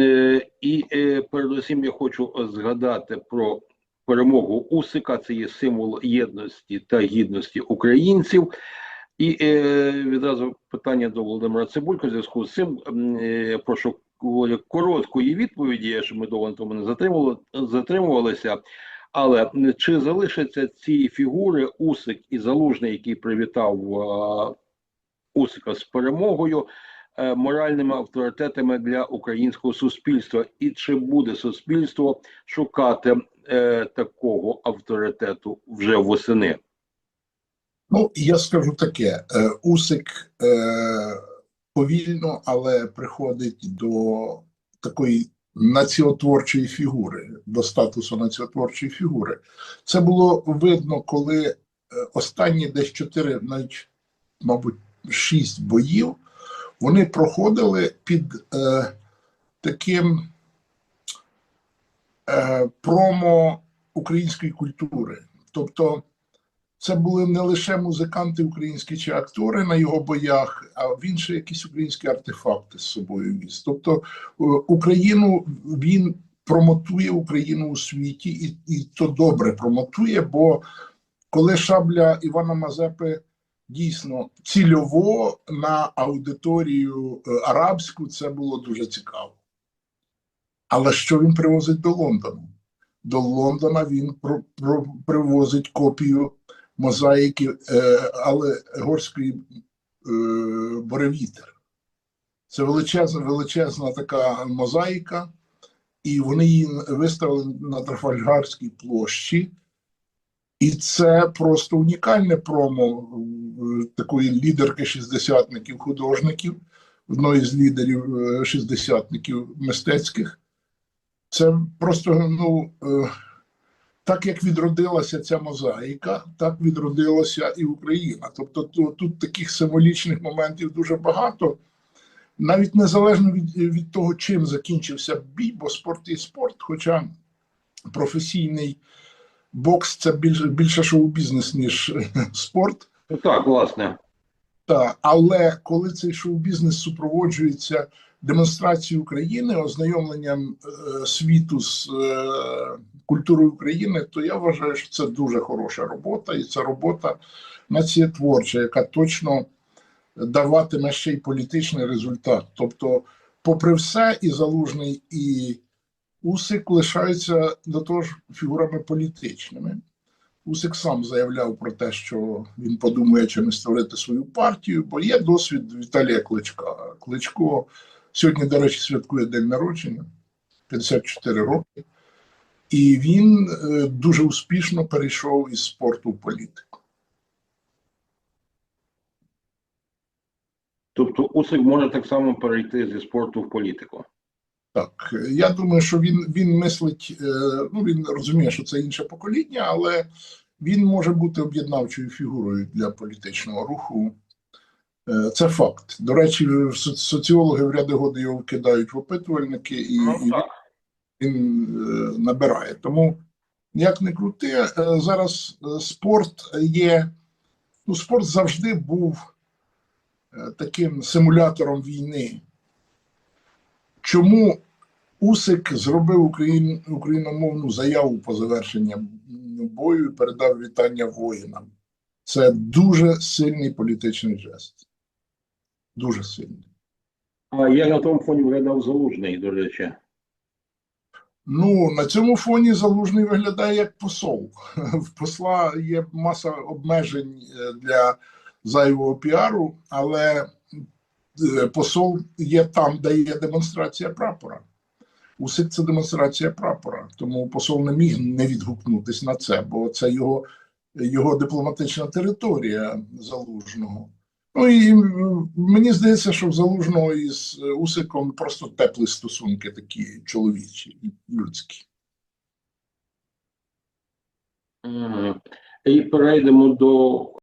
е, і е, передусім я хочу згадати про перемогу Усика. Це є символ єдності та гідності українців. І е, відразу питання до Володимира Цибулько в зв'язку з цим. Прошу короткої відповіді, що ми довго тому не затримували, затримувалися. Але чи залишаться ці фігури Усик і Залужний, який привітав Усика з перемогою, моральними авторитетами для українського суспільства, і чи буде суспільство шукати е, такого авторитету вже восени? Ну, я скажу таке: е, Усик е, повільно, але приходить до такої націотворчої фігури, до статусу націотворчої фігури. Це було видно, коли е, останні десь чотири, навіть, мабуть, шість боїв вони проходили під е, таким е, промо української культури. Тобто це були не лише музиканти українські чи актори на його боях, а він ще якісь українські артефакти з собою віз. Тобто е, Україну він промотує Україну у світі, і, і то добре промотує, бо коли шабля Івана Мазепи дійсно цільово на аудиторію е, арабську, це було дуже цікаво. Але що він привозить до Лондону? До Лондона він про, про, привозить копію мозаїки е, але горської е, Боревітер. Це величезна, величезна така мозаїка, і вони її виставили на Трафальгарській площі. І це просто унікальне промо е, такої лідерки шістдесятників художників, одної з лідерів е, шістдесятників мистецьких. Це просто ну. е, так як відродилася ця мозаїка, так відродилася і Україна. Тобто тут таких символічних моментів дуже багато, навіть незалежно від, від того, чим закінчився бій, бо спорт є спорт, хоча професійний бокс це більше, більше шоу-бізнес, ніж спорт. Ну так, власне. Та, але коли цей шоу-бізнес супроводжується демонстрацією України, ознайомленням е, світу з е, культурою України, то я вважаю, що це дуже хороша робота, і це робота націєтворча, яка точно даватиме ще й політичний результат. Тобто, попри все, і залужний, і Усик лишаються до того ж фігурами політичними. Усик сам заявляв про те, що він подумає, чи не створити свою партію, бо є досвід Віталія Кличка. Кличко сьогодні, до речі, святкує день народження 54 роки, і він е, дуже успішно перейшов із спорту в політику. Тобто Усик може так само перейти зі спорту в політику. Так, я думаю, що він, він мислить, е, ну він розуміє, що це інше покоління, але він може бути об'єднавчою фігурою для політичного руху. Е, Це факт. До речі, соціологи в ряди годи його кидають в опитувальники, і, і Ну, він, він е, набирає. Тому, як не крути, зараз спорт є. Ну, спорт завжди був таким симулятором війни. Чому Усик зробив україн, україномовну заяву по завершенню бою і передав вітання воїнам? Це дуже сильний політичний жест. Дуже сильний. А як на тому фоні виглядав залужний, до речі. Ну, на цьому фоні залужний виглядає як посол. В посла є маса обмежень е, для зайвого піару, але посол є там, де є демонстрація прапора. Усик це демонстрація прапора, тому посол не міг не відгукнутись на це, бо це його, його дипломатична територія залужного. Ну і мені здається, що в залужного із е, Усиком просто теплі стосунки такі чоловічі, людські. І перейдемо до